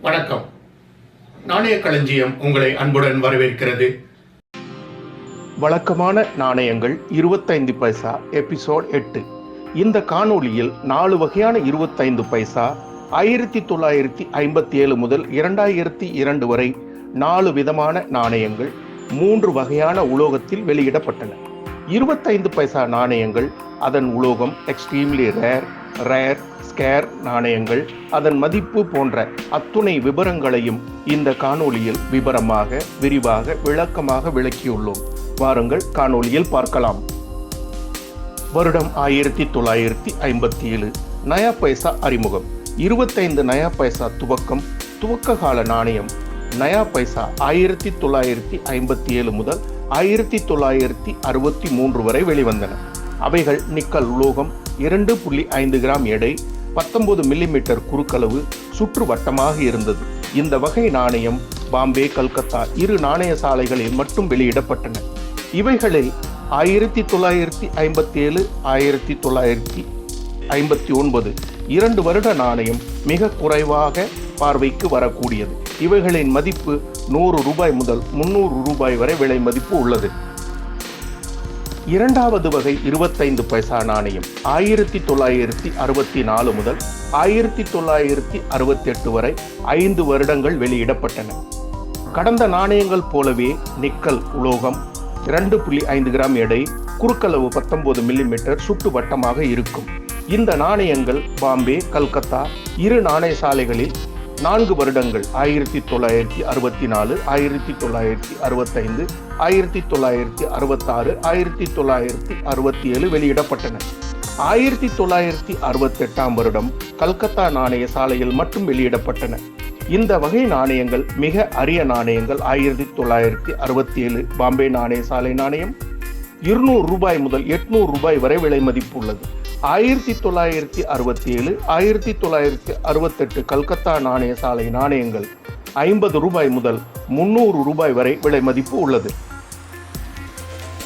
வணக்கம். நாணய களஞ்சியம் உங்களை அன்புடன் வரவேற்கிறது. வழக்கமான நாணயங்கள் இருபத்தைந்து பைசா எபிசோட் எட்டு. இந்த காணொளியில் நாலு வகையான இருபத்தைந்து பைசா ஆயிரத்தி தொள்ளாயிரத்தி ஐம்பத்தி ஏழு முதல் இரண்டாயிரத்தி இரண்டு வரை நாலு விதமான நாணயங்கள் மூன்று வகையான உலோகத்தில் வெளியிடப்பட்டன. இருபத்தைந்து பைசா நாணயங்கள் அதன் உலோகம் எக்ஸ்ட்ரீம்லி ரேர் ரேர் ஸ்கேர் நாணயங்கள் அதன் மதிப்பு போன்ற அத்துணை விவரங்களையும் இந்த காணொலியில் விவரமாக விரிவாக விளக்கமாக விளக்கியுள்ளோம். வாருங்கள் காணொலியில் பார்க்கலாம். வருடம் ஆயிரத்தி தொள்ளாயிரத்தி ஐம்பத்தி ஏழு. நயா பைசா அறிமுகம். இருபத்தைந்து நயா பைசா துவக்கம் துவக்க கால நாணயம். நயா பைசா ஆயிரத்தி தொள்ளாயிரத்தி ஐம்பத்தி ஏழு முதல் ஆயிரத்தி தொள்ளாயிரத்தி அறுபத்தி மூன்று வரை வெளிவந்தன. அவைகள் நிக்கல் உலோகம் இரண்டு புள்ளி ஐந்து கிராம் எடை பத்தொன்பது மில்லிமீட்டர் குறுக்களவு சுற்று வட்டமாக இருந்தது. இந்த வகை நாணயம் பாம்பே கல்கத்தா இரு நாணய சாலைகளில் மட்டும் வெளியிடப்பட்டன. இவைகளில் ஆயிரத்தி தொள்ளாயிரத்தி ஐம்பத்தி ஏழு ஆயிரத்தி தொள்ளாயிரத்தி ஐம்பத்தி ஒன்பது இரண்டு வருட நாணயம் மிக குறைவாக பார்வைக்கு வரக்கூடியது. இவைகளின் மதிப்பு நூறு ரூபாய் முதல் முன்னூறு ரூபாய் வரை விலை மதிப்பு உள்ளது. இரண்டாவது வகை இருபத்தைந்து பைசா நாணயம் ஆயிரத்தி தொள்ளாயிரத்தி அறுபத்தி நாலு முதல் ஆயிரத்தி தொள்ளாயிரத்தி அறுபத்தி எட்டு வரை ஐந்து வருடங்கள் வெளியிடப்பட்டன. கடந்த நாணயங்கள் போலவே நிக்கல் உலோகம் இரண்டு புள்ளி ஐந்து கிராம் எடை குறுக்களவு பத்தொன்பது மில்லிமீட்டர் சுட்டு வட்டமாக இருக்கும். இந்த நாணயங்கள் பாம்பே கல்கத்தா இரு நாணய சாலைகளில் நான்கு வருடங்கள் ஆயிரத்தி தொள்ளாயிரத்தி அறுபத்தி நாலு ஆயிரத்தி தொள்ளாயிரத்தி அறுபத்தைந்து ஆயிரத்தி தொள்ளாயிரத்தி அறுபத்தாறு ஆயிரத்தி தொள்ளாயிரத்தி அறுபத்தி ஏழு வெளியிடப்பட்டன. ஆயிரத்தி தொள்ளாயிரத்தி அறுபத்தெட்டாம் வருடம் கல்கத்தா நாணய சாலையில் மட்டும் வெளியிடப்பட்டன. இந்த வகை நாணயங்கள் மிக அரிய நாணயங்கள். ஆயிரத்தி தொள்ளாயிரத்தி அறுபத்தி ஏழு பாம்பே நாணய சாலை நாணயம். இருநூறு ரூபாய் முதல் எட்நூறு ரூபாய் வரை விலை மதிப்பு உள்ளது ஆயிரத்தி தொள்ளாயிரத்தி அறுபத்தி ஏழு ஆயிரத்தி தொள்ளாயிரத்தி அறுபத்தெட்டு கல்கத்தா நாணய சாலை நாணயங்கள் ஐம்பது ரூபாய் முதல் முன்னூறு ரூபாய் வரை விலை மதிப்பு உள்ளது.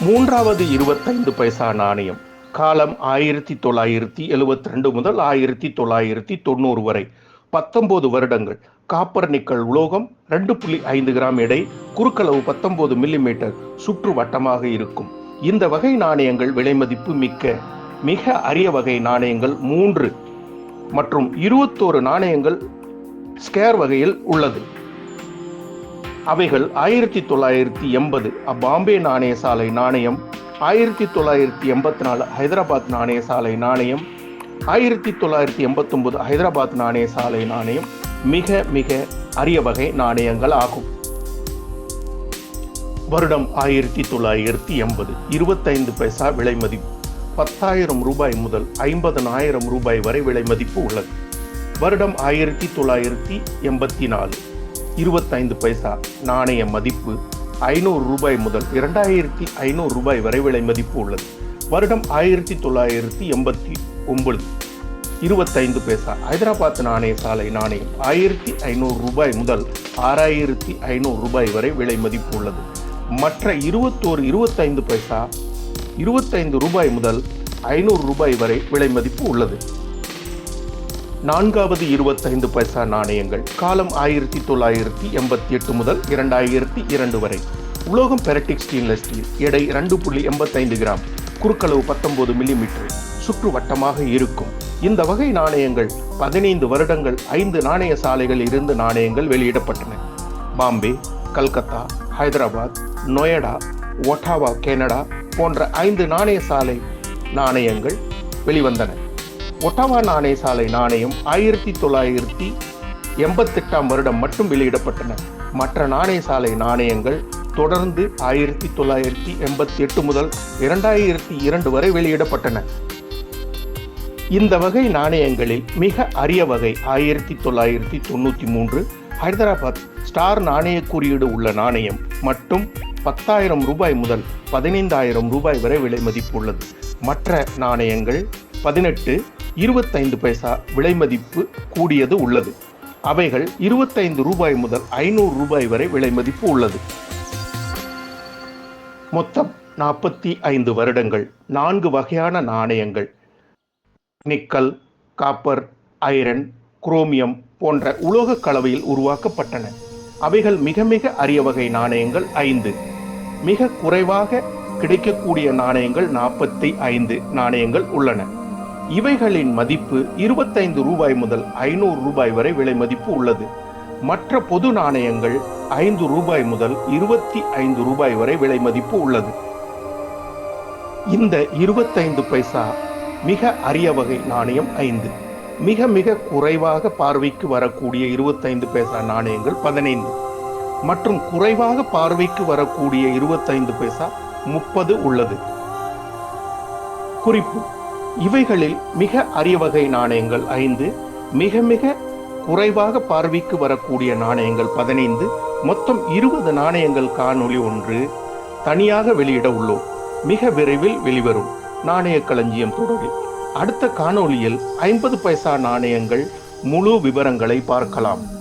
மூன்றாவது இருபத்தைந்து பைசா நாணயம் காலம் ஆயிரத்தி தொள்ளாயிரத்தி எழுபத்தி ரெண்டு முதல் ஆயிரத்தி தொள்ளாயிரத்தி தொண்ணூறு வரை. பத்தொன்பது வருடங்கள் காப்பர் நிக்கல் உலோகம் ரெண்டு புள்ளி ஐந்து கிராம் எடை குறுக்களவு பத்தொன்பது மில்லிமீட்டர் சுற்று வட்டமாக இருக்கும். இந்த வகை நாணயங்கள் விலை மதிப்பு மிக்க மிக அரிய வகை நாணயங்கள் மூன்று மற்றும் இருபத்தோரு நாணயங்கள் ஸ்கேர் வகையில் உள்ளது. அவைகள் ஆயிரத்தி தொள்ளாயிரத்தி எண்பது. பாம்பே நாணய சாலை நாணயம் ஆயிரத்தி தொள்ளாயிரத்தி எண்பத்தி நாலு ஹைதராபாத் நாணய சாலை நாணயம் ஆயிரத்தி தொள்ளாயிரத்தி எண்பத்தி ஹைதராபாத் நாணய சாலை நாணயம் மிக மிக அரிய வகை நாணயங்கள் ஆகும். வருடம் ஆயிரத்தி தொள்ளாயிரத்தி எண்பது. இருபத்தைந்து பைசா விலை மதிப்பு. பத்தாயிரம் ரூபாய் முதல் ஐம்பதனாயிரம் ரூபாய் வரை விலை மதிப்பு உள்ளது. வருடம் ஆயிரத்தி தொள்ளாயிரத்தி எண்பத்தி நாலு இருபத்தைந்து பைசா நாணய மதிப்பு ஐநூறு ரூபாய் முதல் இரண்டாயிரத்தி ஐநூறு ரூபாய் வரை விலை மதிப்பு உள்ளது. வருடம் ஆயிரத்தி தொள்ளாயிரத்தி எண்பத்தி ஒன்பது. இருபத்தைந்து பைசா ஹைதராபாத் நாணய சாலை நாணயம் ஆயிரத்தி ஐநூறு ரூபாய் முதல் ஆறாயிரத்தி ஐநூறு ரூபாய் வரை விலை மதிப்பு உள்ளது. மற்ற இருபத்தோரு இருபத்தைந்து பைசா இருபத்தைந்து ரூபாய் முதல் ஐநூறு ரூபாய் வரை விலை மதிப்பு உள்ளது. நான்காவது இருபத்தைந்து பைசா நாணயங்கள் காலம் ஆயிரத்தி தொள்ளாயிரத்தி எண்பத்தி எட்டு முதல் இரண்டாயிரத்தி இரண்டு வரை. உலோகம் பெரட்டிக் ஸ்டெயின்லெஸ் ஸ்டீல் எடை ரெண்டு புள்ளி எண்பத்தைந்து கிராம் குறுக்களவு பத்தொன்பது மில்லிமீட்டர் சுற்று வட்டமாக இருக்கும். இந்த வகை நாணயங்கள் பதினைந்து வருடங்கள் ஐந்து நாணய சாலைகளில் இருந்து நாணயங்கள் வெளியிடப்பட்டன. பாம்பே கல்கத்தா ஹைதராபாத் நொயடா ஒட்டாவா கனடா போன்ற ஐந்து நாணய சாலை நாணயங்கள் வெளிவந்தன. ஒட்டாவா நாணய சாலை நாணயம் ஆயிரத்தி தொள்ளாயிரத்தி எண்பத்தெட்டாம் வருடம் மட்டும் வெளியிடப்பட்டன. மற்ற நாணய சாலை நாணயங்கள் தொடர்ந்து ஆயிரத்தி தொள்ளாயிரத்தி எண்பத்தி எட்டு முதல் இரண்டாயிரத்தி இரண்டு வரை வெளியிடப்பட்டன. இந்த வகை நாணயங்களில் மிக அரிய வகை ஆயிரத்தி தொள்ளாயிரத்தி தொண்ணூற்றி மூன்று ஹைதராபாத் ஸ்டார் நாணய குறியீடு உள்ள நாணயம் மட்டும் பத்தாயிரம் ரூபாய் முதல் பதினைந்தாயிரம் ரூபாய் வரை விலை மதிப்பு உள்ளது மற்ற நாணயங்கள் பதினெட்டு இருபத்தைந்து பைசா விலை மதிப்பு கூடியது உள்ளது. அவைகள் இருபத்தைந்து ரூபாய் முதல் ஐநூறு ரூபாய் வரை விலை மதிப்பு உள்ளது. மொத்தம் நாற்பத்தி ஐந்து வருடங்கள் நான்கு வகையான நாணயங்கள். நிக்கல் காப்பர் ஐரன் குரோமியம் போன்ற உலோக கலவையில் உருவாக்கப்பட்டன. அவைகள் மிக மிக அரிய வகை நாணயங்கள் ஐந்து. மிக குறைவாக கிடைக்கக்கூடிய நாணயங்கள் நாற்பத்தி ஐந்து நாணயங்கள் உள்ளன. இவைகளின் மதிப்பு இருபத்தைந்து ரூபாய் முதல் ஐநூறு ரூபாய் வரை விலை மதிப்பு உள்ளது. மற்ற பொது நாணயங்கள் ஐந்து ரூபாய் முதல் இருபத்தி ஐந்து ரூபாய் வரை விலை மதிப்பு உள்ளது. இந்த இருபத்தைந்து பைசா மிக அரிய வகை நாணயம் ஐந்து. மிக மிக குறைவாக பார்வைக்கு வரக்கூடிய இருபத்தைந்து பைசா நாணயங்கள் பதினைந்து. மற்றும் குறைவாக பார்வைக்கு வரக்கூடிய இருபத்தைந்து பைசா முப்பது உள்ளது. குறிப்பு இவைகளில் மிக அரிய வகை நாணயங்கள் ஐந்து மிக மிக குறைவாக பார்வைக்கு வரக்கூடிய நாணயங்கள் பதினைந்து மொத்தம் இருபது நாணயங்கள் காணொளி ஒன்று தனியாக வெளியிட உள்ளோம். மிக விரைவில் வெளிவரும். நாணய களஞ்சியம் தொடரில். அடுத்த காணொளியில் ஐம்பது பைசா நாணயங்கள் முழு விவரங்களை பார்க்கலாம்.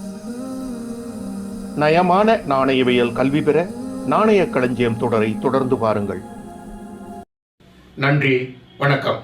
நயமான நாணயவியல் கல்வி பெற நாணய களஞ்சியம் தொடரை தொடர்ந்து பாருங்கள். நன்றி வணக்கம்.